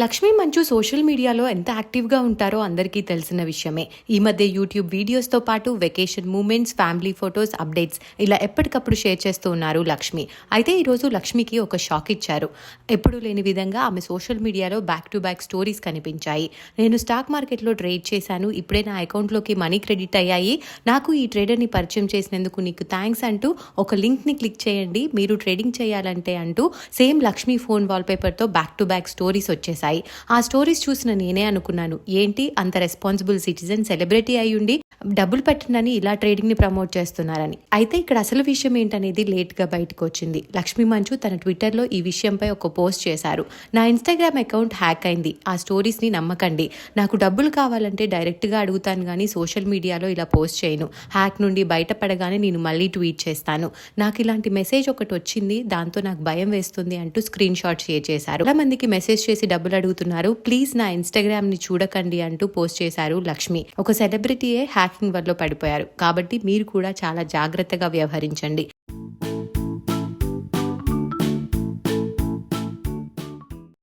లక్ష్మీ మంచు సోషల్ మీడియాలో ఎంత యాక్టివ్గా ఉంటారో అందరికీ తెలిసిన విషయమే. ఈ మధ్య యూట్యూబ్ వీడియోస్తో పాటు vacation moments family photos updates ఇలా ఎప్పటికప్పుడు షేర్ చేస్తూ ఉన్నారు లక్ష్మి. అయితే ఈరోజు లక్ష్మికి ఒక షాక్ ఇచ్చారు. ఎప్పుడూ లేని విధంగా ఆమె సోషల్ మీడియాలో బ్యాక్ టు బ్యాక్ స్టోరీస్ కనిపించాయి. నేను స్టాక్ మార్కెట్లో ట్రేడ్ చేశాను. ఇప్పుడే నా అకౌంట్లోకి మనీ క్రెడిట్ అయ్యాయి. నాకు ఈ ట్రేడర్ని పరిచయం చేసినందుకు నీకు థ్యాంక్స్ అంటూ ఒక లింక్ని క్లిక్ చేయండి. మీరు ట్రేడింగ్ చేయాలంటే అంటూ సేమ్ లక్ష్మీ ఫోన్ వాల్పేపర్తో బ్యాక్ టు బ్యాక్ స్టోరీస్ వచ్చేసాయి. ఆ స్టోరీస్ చూసిన నేనే అనుకున్నాను. ఏంటి? అంత రెస్పాన్సిబుల్ సిటిజన్ సెలబ్రిటీ అయ్యుండి డబ్బులు పెట్టండి ఇలా ట్రేడింగ్ని ప్రమోట్ చేస్తున్నారని. అయితే ఇక్కడ అసలు విషయం ఏంటనేది లేట్గా బయటకు వచ్చింది. లక్ష్మీ మంచు తన ట్విట్టర్లో ఈ విషయంపై ఒక పోస్ట్ చేశారు. నా ఇన్స్టాగ్రామ్ అకౌంట్ హ్యాక్ అయింది. ఆ స్టోరీస్ని నమ్మకండి. నాకు డబ్బులు కావాలంటే డైరెక్ట్గా అడుగుతాను కానీ సోషల్ మీడియాలో ఇలా పోస్ట్ చేయను. హ్యాక్ నుండి బయటపడగానే నేను మళ్ళీ ట్వీట్ చేస్తాను. నాకు ఇలాంటి మెసేజ్ ఒకటి వచ్చింది. దాంతో నాకు భయం వేస్తుంది అంటూ స్క్రీన్ షాట్ షేర్ చేశారు. చాలా మందికి మెసేజ్ చేసి డబ్బులు అడుగుతున్నారు. ప్లీజ్ నా ఇన్స్టాగ్రామ్ని చూడకండి అంటూ పోస్ట్ చేశారు లక్ష్మి. ఒక సెలబ్రిటీయే హ్యాకింగ్ వల్ల పడిపోయారు. కాబట్టి మీరు కూడా చాలా జాగ్రత్తగా వ్యవహరించండి.